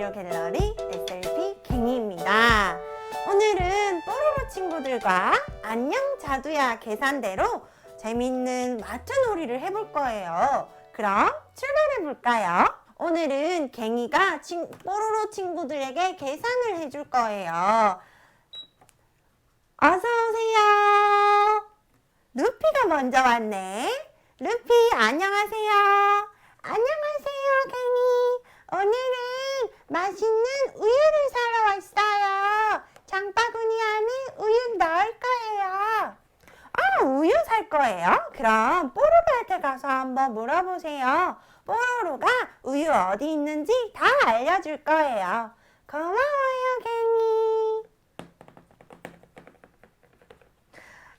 언어치료 갤러리 SLP 갱이입니다. 오늘은 뽀로로 친구들과 안녕 자두야 계산대로 재밌는 마트 놀이를 해볼 거예요. 그럼 출발해 볼까요? 오늘은 갱이가 친, 뽀로로 친구들에게 계산을 해줄 거예요. 어서 오세요. 루피가 먼저 왔네. 루피 안녕하세요. 안녕하세요, 갱이. 오늘은 맛있는 우유를 사러 왔어요. 장바구니 안에 우유 넣을 거예요. 아, 우유 살 거예요? 그럼 뽀로로한테 가서 한번 물어보세요. 뽀로로가 우유 어디 있는지 다 알려줄 거예요. 고마워요, 갱이.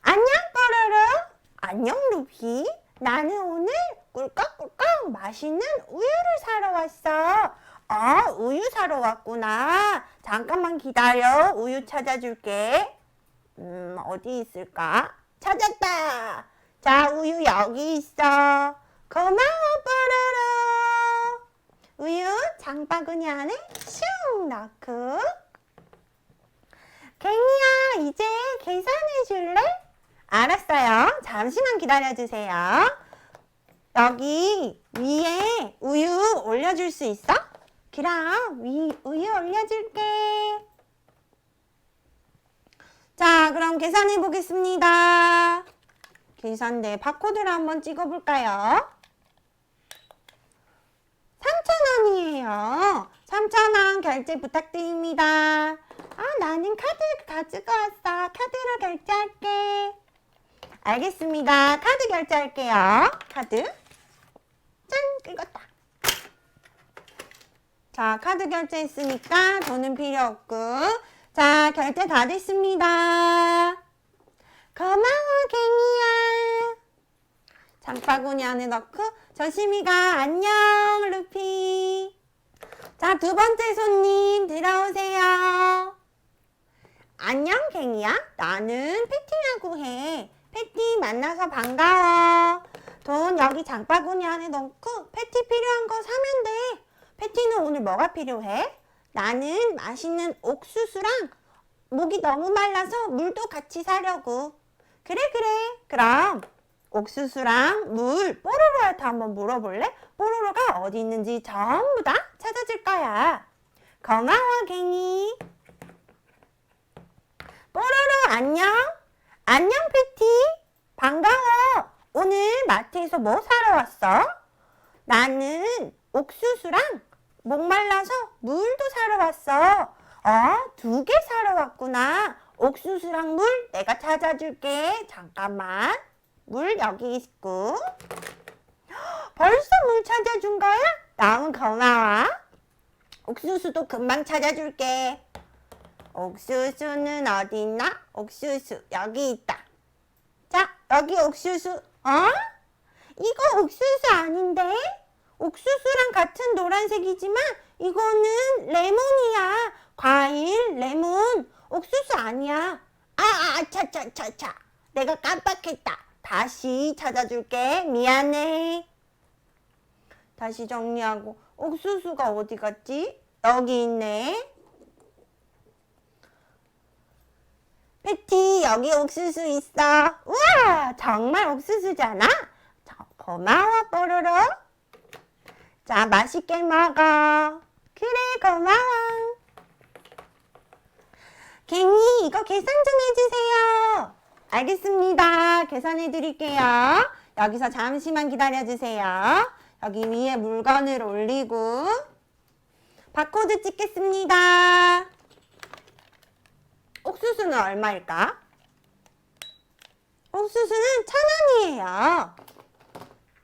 안녕, 뽀로로. 안녕, 루피. 나는 오늘 꿀꺽꿀꺽 맛있는 우유를 사러 왔어. 아, 우유 사러 왔구나. 잠깐만 기다려. 우유 찾아줄게. 음, 어디 있을까? 찾았다. 자, 우유 여기 있어. 고마워, 뽀로로. 우유 장바구니 안에 슝 넣고. 갱이야, 이제 계산해 줄래? 알았어요. 잠시만 기다려주세요. 여기 위에 우유 올려줄 수 있어? 그럼 위, 우유 올려줄게. 자, 그럼 계산해 보겠습니다. 계산대 바코드를 한번 찍어볼까요? 3,000원이에요. 3,000원 결제 부탁드립니다. 아, 나는 카드 가지고 왔어. 카드로 결제할게. 알겠습니다. 카드 결제할게요. 카드. 짠! 긁었다. 자, 카드 결제했으니까 돈은 필요 없고. 자, 결제 다 됐습니다. 고마워, 갱이야. 장바구니 안에 넣고 조심히가 안녕, 루피. 자, 두 번째 손님 들어오세요. 안녕, 갱이야. 나는 패티라고 해. 패티 만나서 반가워. 돈 여기 장바구니 안에 넣고 패티 필요한 거 사면 돼. 패티는 오늘 뭐가 필요해? 나는 맛있는 옥수수랑 목이 너무 말라서 물도 같이 사려고. 그래, 그래. 그럼 옥수수랑 물 뽀로로한테 한번 물어볼래? 뽀로로가 어디 있는지 전부 다 찾아줄 거야. 고마워, 갱이. 뽀로로 안녕. 안녕, 패티. 반가워. 오늘 마트에서 뭐 사러 왔어? 나는 옥수수랑 목말라서 물도 사러 왔어. 어, 두개 사러 왔구나. 옥수수랑 물 내가 찾아줄게. 잠깐만. 물 여기 있고. 벌써 물 찾아준 거야? 너무 고마워. 옥수수도 금방 찾아줄게. 옥수수는 어디 있나? 옥수수 여기 있다. 자, 여기 옥수수. 어? 이거 옥수수 아닌데? 옥수수랑 같은 노란색이지만 이거는 레몬이야. 과일, 레몬. 옥수수 아니야. 아, 아, 차차차차. 내가 깜빡했다. 다시 찾아줄게. 미안해. 다시 정리하고 옥수수가 어디 갔지? 여기 있네. 패티 여기 옥수수 있어. 우와 정말 옥수수잖아. 자, 고마워 뽀로로. 자 맛있게 먹어. 그래 고마워. 갱이 이거 계산 좀 해주세요. 알겠습니다. 계산해 드릴게요. 여기서 잠시만 기다려 주세요. 여기 위에 물건을 올리고 바코드 찍겠습니다. 옥수수는 얼마일까? 옥수수는 천 원이에요.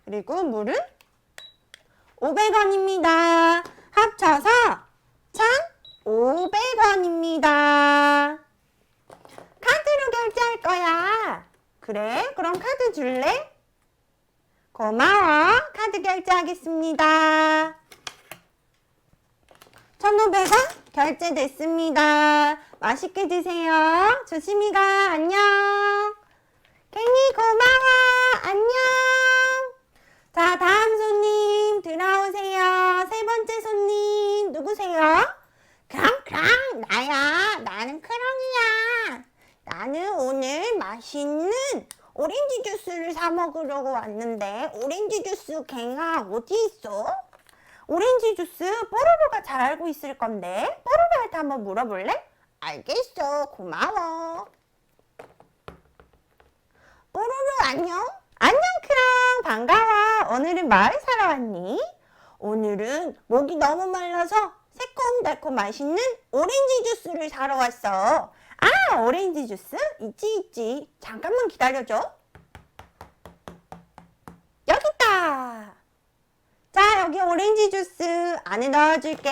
그리고 물은 500원입니다. 합쳐서 1,500원입니다. 카드로 결제할 거야. 그래? 그럼 카드 줄래? 고마워. 카드 결제하겠습니다. 1,500원 결제됐습니다. 맛있게 드세요. 조심히 가. 안녕. 갱이 고마워. 안녕. 자, 다음 손님 들어오세요. 세 번째 손님 누구세요? 주스를 사 먹으려고 왔는데 오렌지 주스 갱아 어디 있어? 오렌지 주스 뽀로로가 잘 알고 있을 건데 뽀로로한테 한번 물어볼래? 알겠어 고마워 뽀로로 안녕 안녕 크랑 반가워 오늘은 마을 사러 왔니? 오늘은 목이 너무 말라서 새콤달콤 맛있는 오렌지 주스를 사러 왔어 아 오렌지 주스? 있지 있지 잠깐만 기다려줘 여기 있다 자 여기 오렌지 주스 안에 넣어줄게.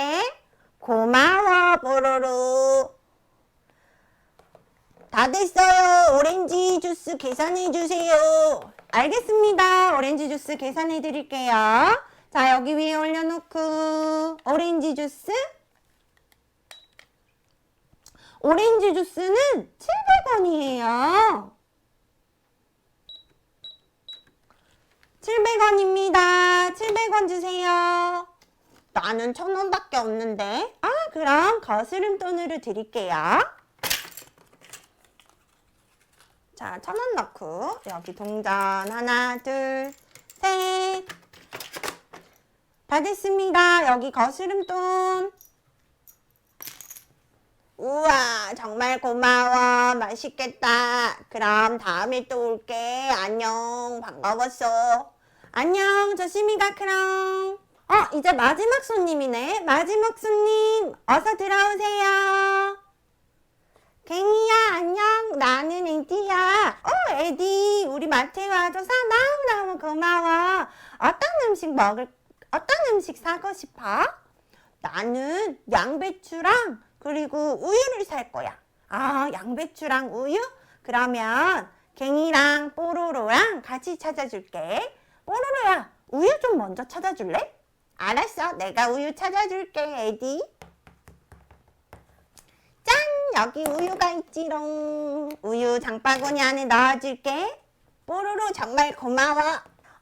고마워 뽀로로. 다 됐어요. 오렌지 주스 계산해 주세요. 알겠습니다. 오렌지 주스 계산해 드릴게요. 자 여기 위에 올려놓고 오렌지 주스. 오렌지 주스는 700원이에요. 700원입니다. 700원 주세요. 나는 1000원밖에 없는데. 아, 그럼 거스름 돈으로 드릴게요. 자, 1000원 넣고 여기 동전 하나, 둘, 셋. 다 됐습니다. 여기 거스름 돈. 우와, 정말 고마워. 맛있겠다. 그럼 다음에 또 올게. 안녕. 반가웠어. 안녕. 조심히 가, 크롱. 어, 이제 마지막 손님이네. 마지막 손님. 어서 들어오세요. 갱이야, 안녕. 나는 에디야. 어, 에디. 우리 마트에 와줘서 너무너무 고마워. 어떤 음식 먹을, 어떤 음식 사고 싶어? 나는 양배추랑 그리고 우유를 살 거야. 아, 양배추랑 우유? 그러면 갱이랑 뽀로로랑 같이 찾아줄게. 뽀로로야, 우유 좀 먼저 찾아줄래? 알았어, 내가 우유 찾아줄게, 에디. 짠! 여기 우유가 있지롱. 우유 장바구니 안에 넣어줄게. 뽀로로 정말 고마워.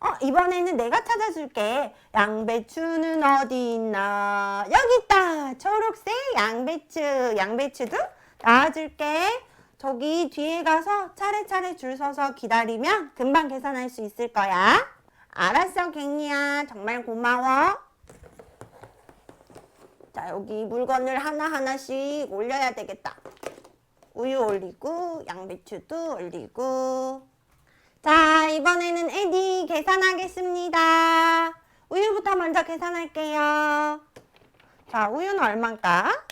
어, 이번에는 내가 찾아줄게. 양배추는 어디 있나? 여기 있다. 초록색 양배추. 양배추도 넣어줄게. 저기 뒤에 가서 차례차례 줄 서서 기다리면 금방 계산할 수 있을 거야. 알았어, 갱이야. 정말 고마워. 자, 여기 물건을 하나하나씩 올려야 되겠다. 우유 올리고, 양배추도 올리고. 자, 이번에는 에디 계산하겠습니다. 우유부터 먼저 계산할게요. 자, 우유는 얼마일까?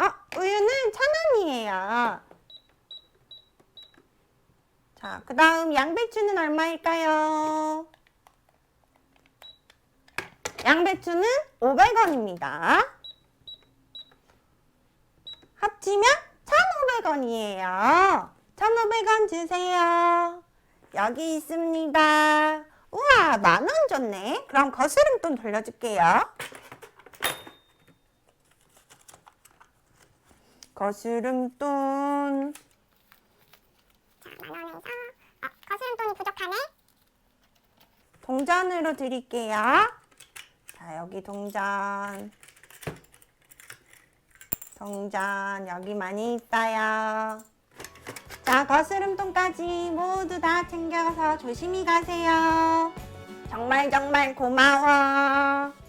어, 우유는 천 원이에요. 자, 그 다음 양배추는 얼마일까요? 양배추는 500원입니다. 합치면 1,500원이에요. 1,500원 주세요. 여기 있습니다. 우와, 만 원 줬네. 그럼 거스름돈 돌려줄게요. 거스름돈. 자, 만 원에서 어, 거스름돈이 부족하네. 동전으로 드릴게요. 자, 여기 동전. 동전, 여기 많이 있어요. 자, 거스름돈까지 모두 다 챙겨서 조심히 가세요. 정말 정말 고마워.